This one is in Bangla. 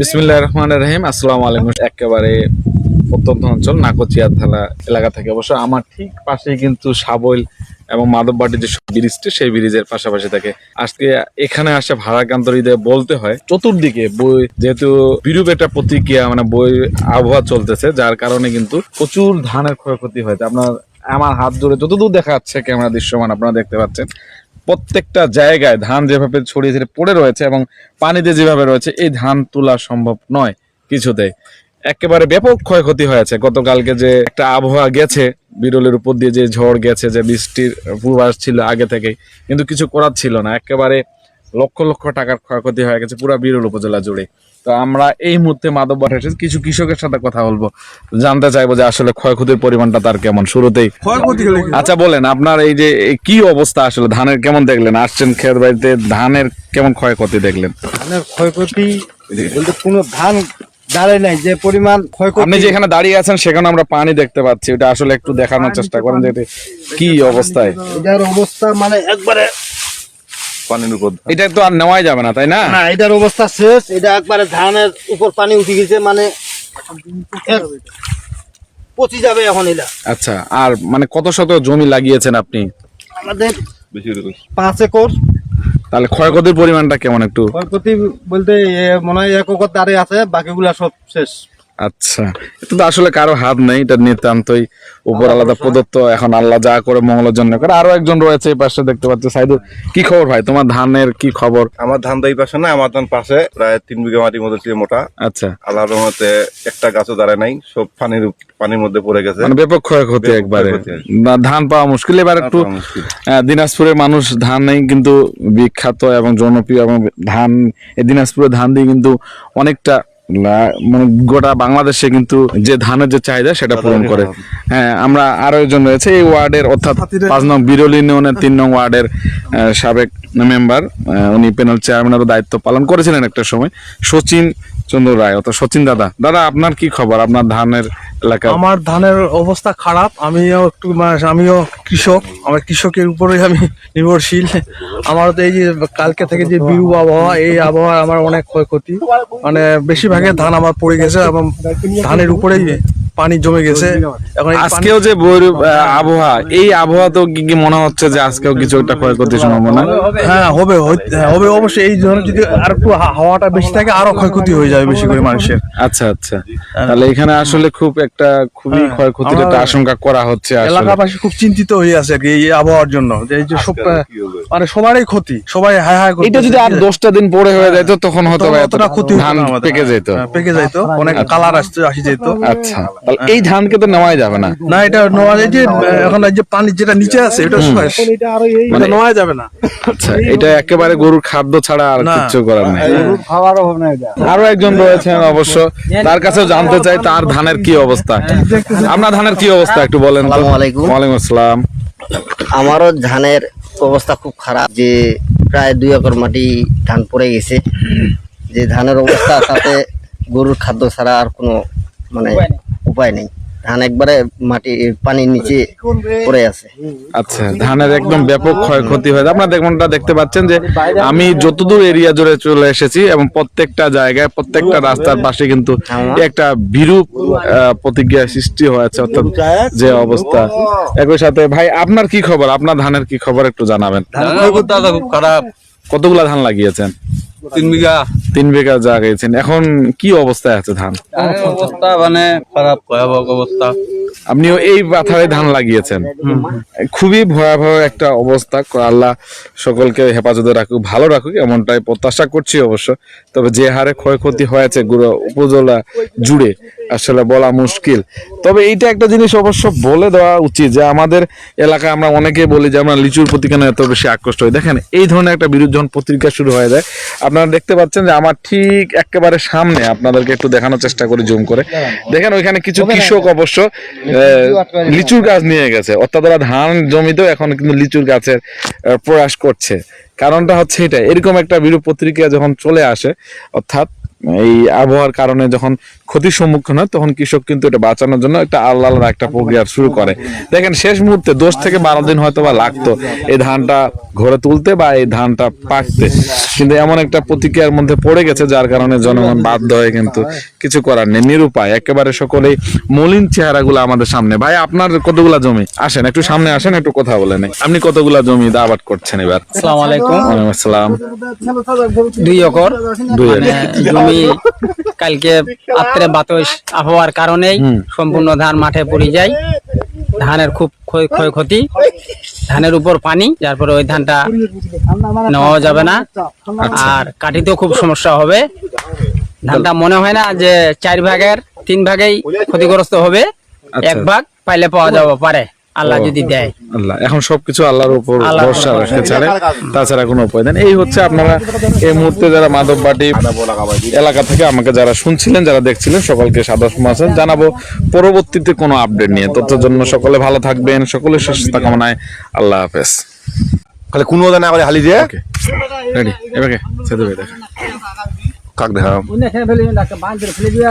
বিসমিল্লাহ রহমান রহিম, আসসালামু আলাইকুম। একেবারে প্রত্যন্ত অঞ্চল নাকচিয়া থানা এলাকা থেকে। অবশ্য আমার ঠিক পাশেই কিন্তু সাবল এবং মাধববাটি যে ব্রিজটি, সেই ব্রিজের পাশাপাশি থাকে। আজকে এখানে আসে ভাড়াকান্ত হৃদয়ে বলতে হয়, চতুর্দিকে বই, যেহেতু বিরূপ একটা প্রতিক্রিয়া মানে বই আবহাওয়া চলতেছে, যার কারণে কিন্তু প্রচুর ধানের ক্ষয়ক্ষতি হয়েছে। আপনার আমার হাত ধরে যতদূর দেখা যাচ্ছে ক্যামেরা দৃশ্যমান, আপনারা দেখতে পাচ্ছেন। প্রত্যেকটা জায়গায় ধান যেভাবে ছড়িয়ে ছড়িয়ে পড়ে রয়েছে এবং পানিতে যেভাবে রয়েছে, এই ধান তোলা সম্ভব নয় কিছুতে একেবারে ব্যাপক ক্ষয়ক্ষতি হয়েছে। গতকালকে যে একটা আবহাওয়া গেছে, বিরলের উপর দিয়ে যে ঝড় গেছে, যে বৃষ্টির পূর্বাস ছিল আগে থেকেই, কিন্তু কিছু করার ছিল না। একেবারে লক্ষ লক্ষ টাকার ক্ষয়ক্ষতি হয়ে গেছে পুরো বিরল উপজেলা জুড়ে। তো আমরা এই মুহূর্তে মাধব এসেছি। কিছু কৃষকের সাথে কথা বলব। জানতে চাইব যে আসলে ক্ষয়ক্ষতির পরিমাণটা তার কেমন? শুরুতেই ক্ষয়ক্ষতি আচ্ছা বলেন আপনার এই যে কি অবস্থা আসলে? ধানের কেমন দেখলেন? আসছেন খেত বাড়িতে ধানের কেমন ক্ষয়ক্ষতি দেখলেন? ধানের ক্ষয়ক্ষতি বলতে কোনো ধান দাঁড়ায় নাই যে পরিমাণ ক্ষয়ক্ষতি আপনি যে এখানে দাঁড়িয়ে আছেন সেখানে আমরা পানি দেখতে পাচ্ছি। ওটা আসলে একটু দেখানোর চেষ্টা করেন যে কি অবস্থায়? এটার অবস্থা মানে একবারে পানির উপর এটা তো আর নেওয়াই যাবে না তাই না? না এটার অবস্থা শেষ এটা একবারে ধানের উপর পানি উঠে গেছে মানে পচি যাবে এখন এটা। আচ্ছা আর মানে কত শত জমি লাগিয়েছেন আপনি? আমাদের পাঁচ একর। তাহলে ক্ষয়ক্ষতির পরিমাণটা কেমন একটু? ক্ষয়ক্ষতি বলতে মনে হয় এক একর দাঁড়িয়ে আছে বাকিগুলা সব শেষ। আচ্ছা। এটা তো আসলে কারও হাত নেই এটা নিতান্তই উপর আলাদা প্রদত্ত। এখন আল্লাহ যা করে মঙ্গলের জন্য করে। আরও একজন রয়েছে এই পাশে দেখতে পাচ্ছি সাইদুল। কি খবর ভাই? তোমার ধানের কি খবর? আমার ধান তো এই পাশে না আমার ধান পাশে প্রায় তিন বিঘা মাটির মতো ছিল মোটা। আচ্ছা। আল্লাহর রহমতে একটা গাছও দাঁড়ায় নাই সব পানির পানির মধ্যে পড়ে গেছে। মানে ব্যাপক ক্ষয়ক্ষতি একবারে। না, ধান পাওয়া মুশকিল। এবার একটু দিনাজপুরের মানুষ ধান নেই কিন্তু বিখ্যাত এবং জনপ্রিয় এবং ধান এই দিনাজপুরের ধান দিয়ে কিন্তু অনেকটা মানে গোটা বাংলাদেশে কিন্তু যে ধানের যে চাহিদা সেটা পূরণ করে। হ্যাঁ আমরা আরও একজন রয়েছে এই ওয়ার্ডের অর্থাৎ পাঁচ নং বিরল ইউনিয়নের তিন নং ওয়ার্ডের আহ, সাবেক মেম্বার উনি প্যানেল চেয়ারম্যানেরও দায়িত্ব পালন করেছিলেন একটা সময়। সচিন চন্দ্র রায়, অর্থাৎ সচিন দাদা। দাদা, আপনার কি খবর? আপনার ধানের এলাকা আমার ধানের অবস্থা খারাপ। আমিও একটু মানে আমিও কৃষক। আমার কৃষকের উপরেই আমি নির্ভরশীল। আমার তো এই যে কালকে থেকে যে বিরু আবহাওয়া, এই আবহাওয়া আমার অনেক ক্ষয়ক্ষতি। মানে বেশিরভাগে ধান আমার পড়ে গেছে এবং ধানের উপরেই পানি জমে গেছে। এখন আজকেও যে আবহাওয়া এই আবহাওয়া তো কি কি মনে হচ্ছে যে আজকেও কিছু একটা ক্ষয়ক্ষতির সম্ভাবনা? হ্যাঁ হবে হ্যাঁ, হবে। অবশ্যই এই ধরনের যদি আর একটু হাওয়াটা বেশি থাকে আরও ক্ষয়ক্ষতি হয়ে যাবে বেশি করে মানুষের। আচ্ছা আচ্ছা। তাহলে এখানে আসলে খুব একটা খুবই হ্যাঁ, ক্ষয়ক্ষতির একটা আশঙ্কা করা হচ্ছে এলাকাবাসী খুব চিন্তিত হয়ে আছে আর কি এই আবহাওয়ার জন্য। যে এই যে সব মানে সবারই ক্ষতি সবাই হায় হায় করতেছে। এটা যদি আর দশটা দিন পরে হয়ে যেত তখন ক্ষতি হতো ধান না আমাদের। পেকে যেত। হ্যাঁ, পেকে যাইতো অনেক কালার আসতে আসি যেত। আচ্ছা। তাহলে এই ধানকে তো নেওয়াই যাবে না। না এটা নেওয়া যায় যে এখন এই যে পানি যেটা নিচে আছে এটা শেষ। এটা নেওয়া যাবে না। আচ্ছা এটা একেবারে গরুর খাদ্য ছাড়া আর কিছু করার নেই। খাওয়ার অভাব নাই এটা। আরও একজন রয়েছেন অবশ্য তার কাছেও জানতে চাই তার ধানের কি অবস্থা। আপনার ধানের কি অবস্থা একটু বলেন আলাইকুম। ওয়ালাইকুম আসসালাম। আমারও ধানের অবস্থা খুব খারাপ যে প্রায় দুই একর মাটি ধান পড়ে গেছে। যে ধানের অবস্থা তাতে গরুর খাদ্য ছাড়া আর কোনো মানে উপায় নেই। ধান একবারে মাটি পানির নিচে পড়ে আছে। আচ্ছা ধানের একদম ব্যাপক ক্ষয়ক্ষতি হয়েছে আপনারা দেখুনটা দেখতে পাচ্ছেন যে আমি যতদূর এরিয়া জুড়ে চলে এসেছি এবং প্রত্যেকটা জায়গায় প্রত্যেকটা রাস্তার পাশে কিন্তু একটা বিরূপ আহ, প্রতিক্রিয়া সৃষ্টি হয়েছে অর্থাৎ যে অবস্থা। একই সাথে ভাই আপনার কি খবর? আপনার ধানের কি খবর একটু জানাবেন। অবস্থা খুব খারাপ। কতগুলা ধান লাগিয়েছেন? তিন বিঘা। তিন বিঘা জাগাইছেন এখন কি অবস্থায় আছে ধান? অবস্থা মানে খারাপ ভয়াবহ অবস্থা। আপনিও এই পাথারে ধান লাগিয়েছেন। খুবই ভয়াবহ একটা অবস্থা। আল্লাহ সকলকে হেফাজতে রাখুক ভালো রাখুক এমনটাই প্রত্যাশা করছি অবশ্য। তবে যে হারে ক্ষয়ক্ষতি হয়েছে গুরু উপজেলা জুড়ে আসলে বলা মুশকিল। তবে এইটা একটা জিনিস অবশ্য বলে দেওয়া উচিত যে আমাদের এলাকায় আমরা অনেকেই বলি যে আমরা লিচুর প্রতি কেন এত বেশি আকৃষ্ট হই। দেখেন এই ধরনের একটা বিরুদ্ধ যখন পত্রিকা শুরু হয়ে যায়। আপনারা দেখতে পাচ্ছেন যে আমার ঠিক একেবারে সামনে আপনাদেরকে একটু দেখানোর চেষ্টা করি জুম করে। দেখেন ওইখানে কিছু কৃষক অবশ্য আহ, লিচুর গাছ নিয়ে গেছে। অর্থাৎ ওরা ধান জমিতেও এখন কিন্তু লিচুর গাছের প্রয়াস করছে। কারণটা হচ্ছে এটা এরকম একটা বিরূপ পত্রিকা যখন চলে আসে অর্থাৎ এই আবহাওয়ার কারণে যখন ক্ষতির সম্মুখীন হয় তখন কৃষক কিন্তু এটা বাঁচানোর জন্য একটা আল্লাহ আলাদা একটা প্রক্রিয়া শুরু করে। দেখেন শেষ মুহূর্তে দশ থেকে বারো দিন হয়তো বা লাগতো এই ধানটা ঘরে তুলতে বা এই ধানটা পাকতে। কিন্তু এমন একটা প্রতিক্রিয়ার মধ্যে পড়ে গেছে যার কারণে জনগণ বাধ্য হয়ে কিন্তু কিছু করার নেই। নিরুপায় একেবারে সকলেই মলিন চেহারাগুলো আমাদের সামনে। ভাই আপনার কতগুলা জমি? আসেন একটু সামনে আসেন একটু কথা বলে নেই। আপনি কতগুলা জমি আবাদ করছেন এবার? আসসালামু আলাইকুম। ওয়ালাইকুম আসসালাম। দুই একর। দুই মানে জমি কালকে আত্রে বাতাস আবহাওয়ার কারণেই সম্পূর্ণ ধান মাঠে পড়ে যায় ধানের খুব ক্ষয় ক্ষয়ক্ষতি ধানের উপর পানি যার পরে ওই ধানটা নেওয়া যাবে না। আর কাটিতেও খুব সমস্যা হবে। ধানটা মনে হয় না যে চার ভাগের তিন ভাগেই ক্ষতিগ্রস্ত হবে। আচ্ছা। এক ভাগ পাইলে পাওয়া যাবে পারে। আল্লাহ যদি দেয়। আল্লাহ। এখন সবকিছু আল্লাহর উপর ভরসা উপর রেখে ছাড়ে তাছাড়া কোনো উপায় নেই। এই হচ্ছে আপনারা এই মুহূর্তে যারা মাধববাটি এলাকা থেকে আমাকে যারা শুনছিলেন যারা দেখছিলেন সকলকে সাদা সমাচার জানাব। পরবর্তীতে কোনো আপডেট নিয়ে। তথ্যের জন্য সকলে ভালো থাকবেন। সকলের সুস্থতা কামনায় আল্লাহ হাফেজ। খালি কোনো না করে হালি দিয়ে। রেডি। এবারে ভাই দেখা। কাক দেখা? ফেলে দিয়ে